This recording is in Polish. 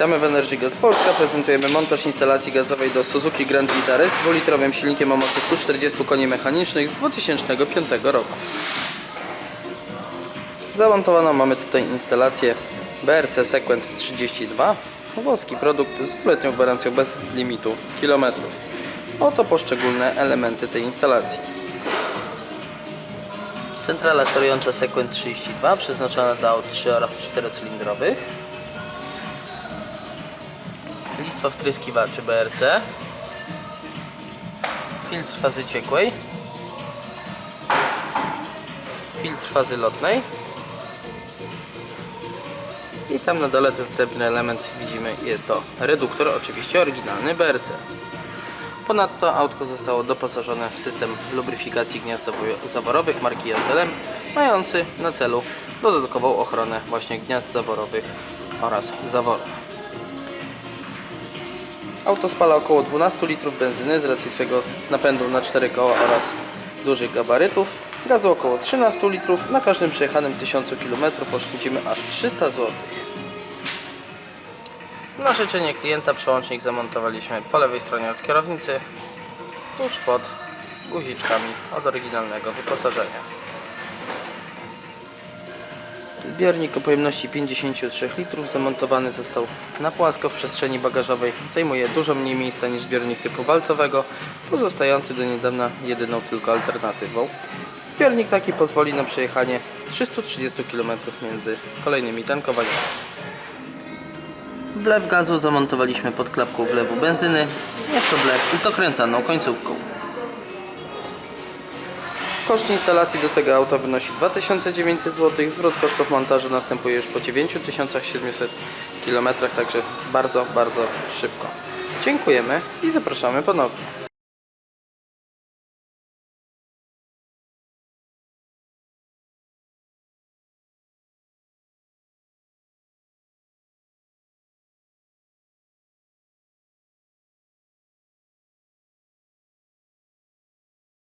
Witamy w Energy Gas Polska. Prezentujemy montaż instalacji gazowej do Suzuki Grand Vitara z dwulitrowym silnikiem o mocy 140 koni mechanicznych z 2005 roku. Zamontowaną mamy tutaj instalację BRC Sequent 32. Włoski produkt z dwuletnią gwarancją bez limitu kilometrów. Oto poszczególne elementy tej instalacji. Centrala sterująca Sequent 32 przeznaczona do aut 3 oraz 4 cylindrowych. Listwa wtryskiwaczy BRC. Filtr fazy ciekłej. Filtr fazy lotnej. I tam na dole ten srebrny element widzimy jest to reduktor, oczywiście oryginalny BRC. Ponadto autko zostało doposażone w system lubryfikacji gniazd zawo- zaworowych marki JLM, mający na celu dodatkową ochronę właśnie gniazd zaworowych oraz zaworów. Auto spala około 12 litrów benzyny z racji swojego napędu na 4 koła oraz dużych gabarytów. Gazu około 13 litrów. Na każdym przejechanym 1000 km oszczędzimy aż 300 zł. Na życzenie klienta przełącznik zamontowaliśmy po lewej stronie od kierownicy, tuż pod guziczkami od oryginalnego wyposażenia. Zbiornik o pojemności 53 litrów zamontowany został na płasko w przestrzeni bagażowej. Zajmuje dużo mniej miejsca niż zbiornik typu walcowego, pozostający do niedawna jedyną tylko alternatywą. Zbiornik taki pozwoli na przejechanie 330 km między kolejnymi tankowaniami. Wlew gazu zamontowaliśmy pod klapką wlewu benzyny. Jest to wlew z dokręcaną końcówką. Koszt instalacji do tego auta wynosi 2900 zł. Zwrot kosztów montażu następuje już po 9700 km, także bardzo, bardzo szybko. Dziękujemy i zapraszamy ponownie.